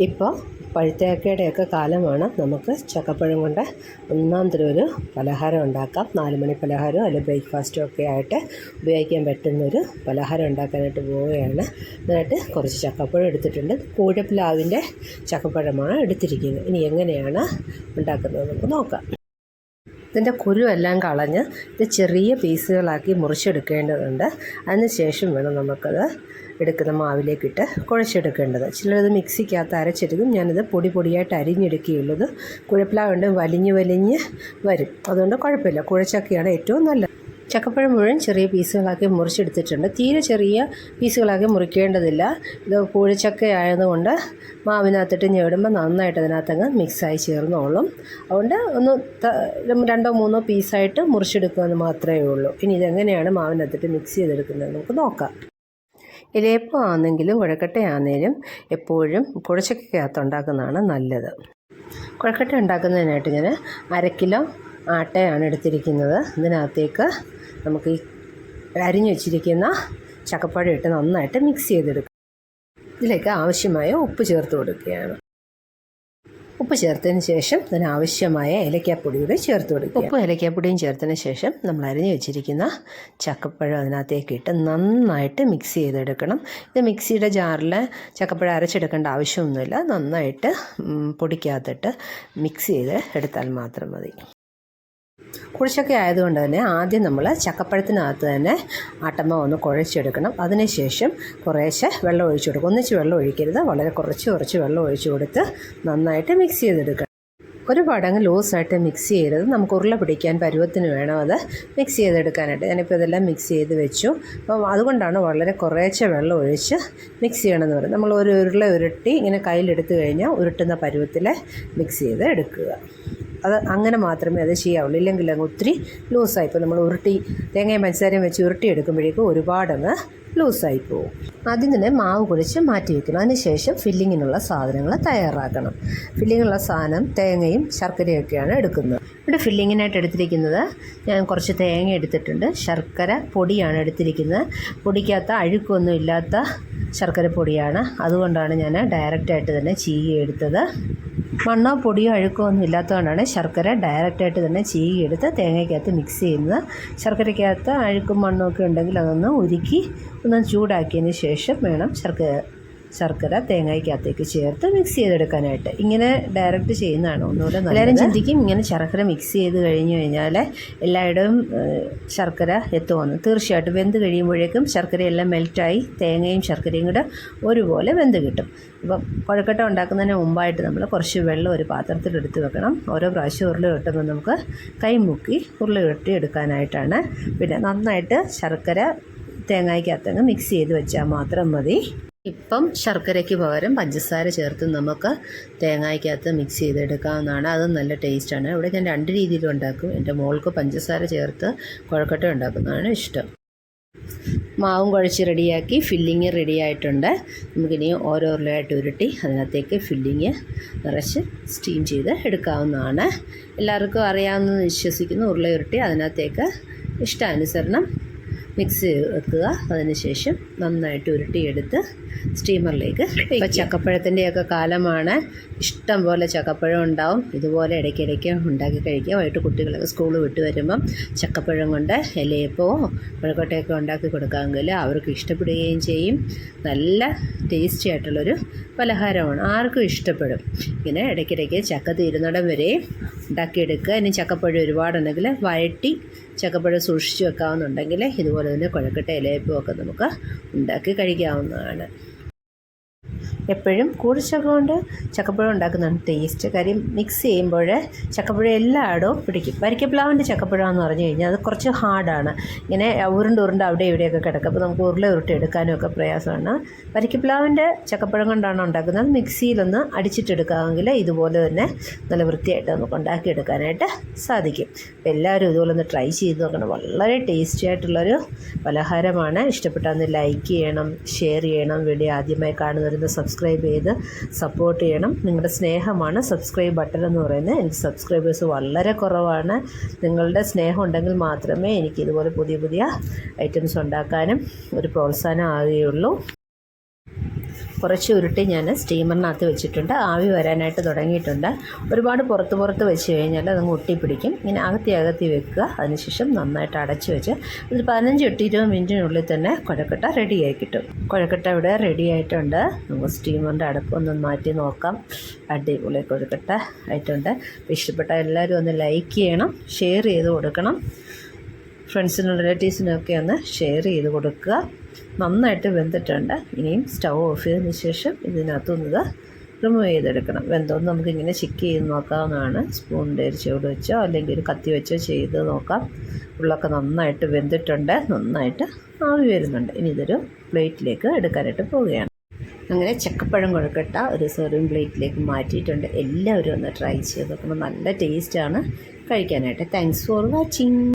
ഇപ്പോൾ പഴുത്തേക്കയുടെയൊക്കെ കാലമാണ്. നമുക്ക് ചക്കപ്പഴം കൊണ്ട് ഒന്നാം തരം ഒരു പലഹാരം ഉണ്ടാക്കാം. നാല് മണി പലഹാരം അല്ലെങ്കിൽ ബ്രേക്ക്ഫാസ്റ്റും ഒക്കെ ആയിട്ട് ഉപയോഗിക്കാൻ പറ്റുന്നൊരു പലഹാരം ഉണ്ടാക്കാനായിട്ട് പോവുകയാണ്. എന്നിട്ട് കുറച്ച് ചക്കപ്പഴം എടുത്തിട്ടുണ്ട്. കൂടപ്പിലാവിന്റെ ചക്കപ്പഴമാണ് എടുത്തിരിക്കുന്നത്. ഇനി എങ്ങനെയാണ് ഉണ്ടാക്കുന്നത് നമുക്ക് നോക്കാം. ഇതിന്റെ കുരുവെല്ലാം കളഞ്ഞ് ഇത് ചെറിയ പീസുകളാക്കി മുറിച്ചെടുക്കേണ്ടതുണ്ട്. അതിന് ശേഷം വേണം നമുക്കത് എടുക്കുന്ന മാവിലേക്കിട്ട് കുഴച്ചെടുക്കേണ്ടത്. ചിലത് മിക്സിക്കകത്ത് അരച്ചെടുക്കും. ഞാനിത് പൊടി പൊടിയായിട്ട് അരിഞ്ഞെടുക്കുകയുള്ളത് കുഴപ്പിലാവുണ്ട് വലിഞ്ഞ് വലിഞ്ഞ് വരും. അതുകൊണ്ട് കുഴപ്പമില്ല. കുഴച്ചൊക്കെയാണ് ഏറ്റവും നല്ലത്. ചക്കപ്പഴം മുഴുവൻ ചെറിയ പീസുകളാക്കി മുറിച്ചെടുത്തിട്ടുണ്ട്. തീരെ ചെറിയ പീസുകളാക്കി മുറിക്കേണ്ടതില്ല. ഇത് കൂഴച്ചക്ക ആയതുകൊണ്ട് മാവിനകത്തിട്ട് ഞെടുമ്പോൾ നന്നായിട്ട് അതിനകത്തങ്ങ് മിക്സായി ചേർന്നോളും. അതുകൊണ്ട് ഒന്ന് രണ്ടോ മൂന്നോ പീസായിട്ട് മുറിച്ചെടുക്കുമെന്ന് മാത്രമേ ഉള്ളൂ. ഇനി ഇതെങ്ങനെയാണ് മാവിനകത്തിട്ട് മിക്സ് ചെയ്തെടുക്കുന്നത് നമുക്ക് നോക്കാം. ഇലയപ്പം ആണെങ്കിലും കുഴക്കട്ടയാണെങ്കിലും എപ്പോഴും കുഴച്ചക്കകത്ത് ഉണ്ടാക്കുന്നതാണ് നല്ലത്. കുഴക്കട്ട ഉണ്ടാക്കുന്നതിനായിട്ട് ഞാൻ അര കിലോ ആട്ടയാണ് എടുത്തിരിക്കുന്നത്. ഇതിനകത്തേക്ക് നമുക്ക് ഈ അരിഞ്ഞു വെച്ചിരിക്കുന്ന ചക്കപ്പഴം ഇട്ട് നന്നായിട്ട് മിക്സ് ചെയ്തെടുക്കുക ഇതിലേക്ക് ആവശ്യമായ ഉപ്പ് ചേർത്ത് കൊടുക്കുകയാണ്. ഉപ്പ് ചേർത്തതിന് ശേഷം അതിനാവശ്യമായ ഏലക്കാപ്പൊടി കൂടി ചേർത്ത് കൊടുക്കുക. ഉപ്പ് ഏലക്കാപ്പൊടിയും ചേർത്തതിന് ശേഷം നമ്മൾ അരിഞ്ഞു വെച്ചിരിക്കുന്ന ചക്കപ്പഴം അതിനകത്തേക്ക് ഇട്ട് നന്നായിട്ട് മിക്സ് ചെയ്തെടുക്കണം. ഇത് മിക്സിയുടെ ജാറിൽ ചക്കപ്പഴം അരച്ചെടുക്കേണ്ട ആവശ്യമൊന്നുമില്ല. നന്നായിട്ട് പൊടിക്കകത്തിട്ട് മിക്സ് ചെയ്ത് എടുത്താൽ മാത്രം മതി. കുഴിച്ചൊക്കെ ആയതുകൊണ്ട് തന്നെ ആദ്യം നമ്മൾ ചക്കപ്പഴത്തിനകത്ത് തന്നെ ആട്ടമ്മ ഒന്ന് കുഴച്ചെടുക്കണം. അതിനുശേഷം കുറേശ്ശെ വെള്ളം ഒഴിച്ചു കൊടുക്കും. ഒന്നിച്ച് വെള്ളം ഒഴിക്കരുത്. വളരെ കുറച്ച് കുറച്ച് വെള്ളം ഒഴിച്ചു കൊടുത്ത് നന്നായിട്ട് മിക്സ് ചെയ്തെടുക്കണം. ഒരുപാട് അങ്ങ് ലൂസായിട്ട് മിക്സ് ചെയ്യരുത്. നമുക്ക് ഉരുള പിടിക്കാൻ പരുവത്തിന് വേണം അത് മിക്സ് ചെയ്തെടുക്കാനായിട്ട്. ഞാനിപ്പോൾ ഇതെല്ലാം മിക്സ് ചെയ്ത് വെച്ചു. അപ്പം അതുകൊണ്ടാണ് വളരെ കുറേശ്ശെ വെള്ളം ഒഴിച്ച് മിക്സ് ചെയ്യണമെന്ന് പറയുന്നത്. നമ്മൾ ഒരു ഉരുള ഉരുട്ടി ഇങ്ങനെ കയ്യിലെടുത്ത് കഴിഞ്ഞാൽ ഉരുട്ടുന്ന പരുവത്തിൽ മിക്സ് ചെയ്ത് എടുക്കുക. അത് അങ്ങനെ മാത്രമേ അത് ചെയ്യാവുള്ളൂ. ഇല്ലെങ്കിൽ അങ്ങ് ഒത്തിരി ലൂസായി ഇപ്പോൾ നമ്മൾ ഉരുട്ടി തേങ്ങയും പഞ്ചസാരയും വെച്ച് ഉരുട്ടി എടുക്കുമ്പോഴേക്കും ഒരുപാടങ്ങ് ലൂസായി പോകും. ആദ്യം തന്നെ മാവ് കുഴച്ച് മാറ്റി വയ്ക്കണം. അതിനുശേഷം ഫില്ലിങ്ങിനുള്ള സാധനങ്ങൾ തയ്യാറാക്കണം. ഫില്ലിങ്ങിനുള്ള സാധനം തേങ്ങയും ശർക്കരയും ശർക്കരയൊക്കെയാണ് എടുക്കുന്നത്. ഇവിടെ ഫില്ലിങ്ങിനായിട്ട് എടുത്തിരിക്കുന്നത് ഞാൻ കുറച്ച് തേങ്ങ എടുത്തിട്ടുണ്ട്. ശർക്കര പൊടിയാണ് എടുത്തിരിക്കുന്നത്. പൊടിക്കകത്ത് അഴുക്കൊന്നും ഇല്ലാത്ത ശർക്കര പൊടിയാണ്. അതുകൊണ്ടാണ് ഞാൻ ഡയറക്റ്റായിട്ട് തന്നെ ചീകി എടുത്തത്. മണ്ണോ പൊടിയോ അഴുക്കോ ഒന്നും ഇല്ലാത്തതുകൊണ്ടാണ് ശർക്കര ഡയറക്റ്റായിട്ട് തന്നെ ചീകി എടുത്ത് തേങ്ങയ്ക്കകത്ത് മിക്സ് ചെയ്യുന്നത്. ശർക്കരയ്ക്കകത്ത് അഴുക്കും മണ്ണും ഒക്കെ ഉണ്ടെങ്കിൽ അതൊന്ന് ഉരുക്കി ഒന്ന് ചൂടാക്കിയതിന് ശേഷം വേണം ശർക്കര ശർക്കര തേങ്ങയ്ക്കകത്തേക്ക് ചേർത്ത് മിക്സ് ചെയ്തെടുക്കാനായിട്ട്. ഇങ്ങനെ ഡയറക്റ്റ് ചെയ്യുന്നതാണ് ഒന്നുകൂടെ എല്ലാവരും ചിന്തിക്കും ഇങ്ങനെ ശർക്കര മിക്സ് ചെയ്ത് കഴിഞ്ഞ് കഴിഞ്ഞാൽ എല്ലായിടവും ശർക്കര എത്തുമെന്ന്. തീർച്ചയായിട്ടും വെന്ത് കഴിയുമ്പോഴേക്കും ശർക്കരയെല്ലാം മെൽറ്റായി തേങ്ങയും ശർക്കരയും കൂടെ ഒരുപോലെ വെന്ത് കിട്ടും. അപ്പം കുഴക്കട്ട ഉണ്ടാക്കുന്നതിന് മുമ്പായിട്ട് നമ്മൾ കുറച്ച് വെള്ളം ഒരു പാത്രത്തിൽ എടുത്ത് വെക്കണം. ഓരോ പ്രാവശ്യം ഉരുളി കിട്ടുമ്പോൾ നമുക്ക് കൈമുക്കി ഉരുളി കെട്ടി എടുക്കാനായിട്ടാണ് പിന്നെ നന്നായിട്ട് ശർക്കര തേങ്ങയ്ക്കകത്തങ്ങ് മിക്സ് ചെയ്ത് വെച്ചാൽ മാത്രം മതി. ഇപ്പം ശർക്കരയ്ക്ക് പകരം പഞ്ചസാര ചേർത്ത് നമുക്ക് തേങ്ങയ്ക്കകത്ത് മിക്സ് ചെയ്തെടുക്കാവുന്നതാണ്. അത് നല്ല ടേസ്റ്റാണ് ഇവിടെ ഞാൻ രണ്ട് രീതിയിൽ ഉണ്ടാക്കും. എന്റെ മോൾക്ക് പഞ്ചസാര ചേർത്ത് കുഴക്കട്ട ഉണ്ടാക്കുന്നതാണ് ഇഷ്ടം. മാവും കുഴച്ച് റെഡിയാക്കി ഫില്ലിങ് റെഡി ആയിട്ടുണ്ട്. നമുക്കിനി ഓരോ ഉരുട്ടി അതിനകത്തേക്ക് ഫില്ലിങ് നിറച്ച് സ്റ്റീം ചെയ്ത് എടുക്കാവുന്നതാണ്. എല്ലാവർക്കും അറിയാവുന്നതെന്ന് വിശ്വസിക്കുന്നു. ഉരുള ഉരുട്ടി അതിനകത്തേക്ക് ഇഷ്ടാനുസരണം മിക്സ് വെക്കുക. അതിനുശേഷം നന്നായിട്ട് ഉരുട്ടിയെടുത്ത് സ്റ്റീമറിലേക്ക് ഇപ്പോൾ ചക്കപ്പഴത്തിന്റെയൊക്കെ കാലമാണ്. ഇഷ്ടം പോലെ ചക്കപ്പഴം ഉണ്ടാവും. ഇതുപോലെ ഇടയ്ക്കിടയ്ക്ക് ഉണ്ടാക്കി കഴിക്കുക. വൈകിട്ട് കുട്ടികളൊക്കെ സ്കൂൾ വിട്ട് വരുമ്പം ചക്കപ്പഴം കൊണ്ട് ഇലയപ്പവും പഴക്കൊട്ടയൊക്കെ ഉണ്ടാക്കി കൊടുക്കാമെങ്കിൽ അവർക്ക് ഇഷ്ടപ്പെടുകയും ചെയ്യും. നല്ല ടേസ്റ്റി ആയിട്ടുള്ളൊരു പലഹാരമാണ്. ആർക്കും ഇഷ്ടപ്പെടും. ഇങ്ങനെ ഇടയ്ക്കിടയ്ക്ക് ചക്ക തീരുന്നിടം വരെ ഉണ്ടാക്കിയെടുക്കുക. ഇനി ചക്കപ്പഴം ഒരുപാടുണ്ടെങ്കിൽ വഴട്ടി ചക്കപ്പഴം സൂക്ഷിച്ച് വെക്കാവുന്നുണ്ടെങ്കിൽ ഇതുപോലെ തന്നെ കുഴക്കട്ട ഇലയപ്പമൊക്കെ നമുക്ക് ഉണ്ടാക്കി കഴിക്കാവുന്നതാണ്. എപ്പോഴും കൂടിച്ചക്ക കൊണ്ട് ചക്കപ്പുഴ ഉണ്ടാക്കുന്നതാണ് ടേസ്റ്റ് കാര്യം മിക്സ് ചെയ്യുമ്പോൾ ചക്കപ്പഴം എല്ലായിടവും പിടിക്കും. വരിക്കപ്ലാവിന്റെ ചക്കപ്പുഴ എന്ന് പറഞ്ഞു കഴിഞ്ഞാൽ അത് കുറച്ച് ഹാർഡാണ്. ഇങ്ങനെ ഉരുണ്ട് ഉരുണ്ട് അവിടെ ഇവിടെയൊക്കെ കിടക്കും. അപ്പോൾ നമുക്ക് ഉരുള ഉരുട്ടി എടുക്കാനും ഒക്കെ പ്രയാസമാണ്. വരിക്കപ്ലാവിന്റെ ചക്കപ്പഴം കൊണ്ടാണ് ഉണ്ടാക്കുന്നത്. മിക്സിയിലൊന്ന് അടിച്ചിട്ടെടുക്കാമെങ്കിൽ ഇതുപോലെ തന്നെ നല്ല വൃത്തിയായിട്ട് നമുക്ക് ഉണ്ടാക്കിയെടുക്കാനായിട്ട് സാധിക്കും. അപ്പോൾ എല്ലാവരും ഇതുപോലെ ഒന്ന് ട്രൈ ചെയ്ത് നോക്കണം. വളരെ ടേസ്റ്റി ആയിട്ടുള്ളൊരു പലഹാരമാണ്. ഇഷ്ടപ്പെട്ടാൽ ലൈക്ക് ചെയ്യണം ഷെയർ ചെയ്യണം. വീഡിയോ ആദ്യമായി കാണുന്നവരുന്ന സബ്സ്ക്രൈബ് സബ്സ്ക്രൈബ് ചെയ്ത് സപ്പോർട്ട് ചെയ്യണം. നിങ്ങളുടെ സ്നേഹമാണ് സബ്സ്ക്രൈബ് ബട്ടൺ എന്ന് പറയുന്നത്. എനിക്ക് സബ്സ്ക്രൈബേഴ്സ് വളരെ കുറവാണ്. നിങ്ങളുടെ സ്നേഹം ഉണ്ടെങ്കിൽ മാത്രമേ എനിക്ക് ഇതുപോലെ പുതിയ പുതിയ ഐറ്റംസ് ഉണ്ടാക്കാനും ഒരു പ്രോത്സാഹനം ആകുകയുള്ളൂ കുറച്ച് ഉരുട്ടി ഞാൻ സ്റ്റീമറിനകത്ത് വെച്ചിട്ടുണ്ട്. ആവി വരാനായിട്ട് തുടങ്ങിയിട്ടുണ്ട്. ഒരുപാട് പുറത്ത് പുറത്ത് വെച്ച് കഴിഞ്ഞാൽ അതങ്ങ് ഒട്ടിപ്പിടിക്കും. ഇങ്ങനെ അകത്തി അകത്തി വെക്കുക. അതിനുശേഷം നന്നായിട്ട് അടച്ച് വെച്ച് ഒരു പതിനഞ്ച് എട്ട് ഇരുപത് മിനിറ്റിനുള്ളിൽ തന്നെ കുഴക്കട്ട റെഡിയായി കിട്ടും. കുഴക്കട്ട ഇവിടെ റെഡി ആയിട്ടുണ്ട്. നമുക്ക് സ്റ്റീമറിന്റെ അടുപ്പൊന്ന് മാറ്റി നോക്കാം. അടിപൊളി കുഴക്കട്ട ആയിട്ടുണ്ട്. ഇഷ്ടപ്പെട്ട എല്ലാവരും ഒന്ന് ലൈക്ക് ചെയ്യണം. ഷെയർ ചെയ്ത് കൊടുക്കണം. ഫ്രണ്ട്സിനും റിലേറ്റീവ്സിനും ഒക്കെ ഒന്ന് ഷെയർ ചെയ്ത് കൊടുക്കുക. നന്നായിട്ട് വെന്തിട്ടുണ്ട്. ഇനിയും സ്റ്റൗ ഓഫ് ചെയ്തതിന് ശേഷം ഇതിനകത്തുനിന്ന് റിമൂവ് ചെയ്തെടുക്കണം. വെന്തോന്ന് നമുക്കിങ്ങനെ ചിക്ക് ചെയ്ത് നോക്കാവുന്നതാണ്. സ്പൂണിന്റെ ഒരു ചുവട് വെച്ചോ അല്ലെങ്കിൽ ഒരു കത്തി വെച്ചോ ചെയ്ത് നോക്കാം. ഉള്ളൊക്കെ നന്നായിട്ട് വെന്തിട്ടുണ്ട്. നന്നായിട്ട് ആവി വരുന്നുണ്ട്. ഇനി ഇതൊരു പ്ലേറ്റിലേക്ക് എടുക്കാനായിട്ട് പോവുകയാണ്. അങ്ങനെ ചക്കപ്പഴം കൊഴുക്കട്ട ഒരു സെർവിങ് പ്ലേറ്റിലേക്ക് മാറ്റിയിട്ടുണ്ട്. എല്ലാവരും ഒന്ന് ട്രൈ ചെയ്ത് നോക്കുമ്പോൾ നല്ല ടേസ്റ്റാണ്. കഴിക്കാനായിട്ട്. Thanks for watching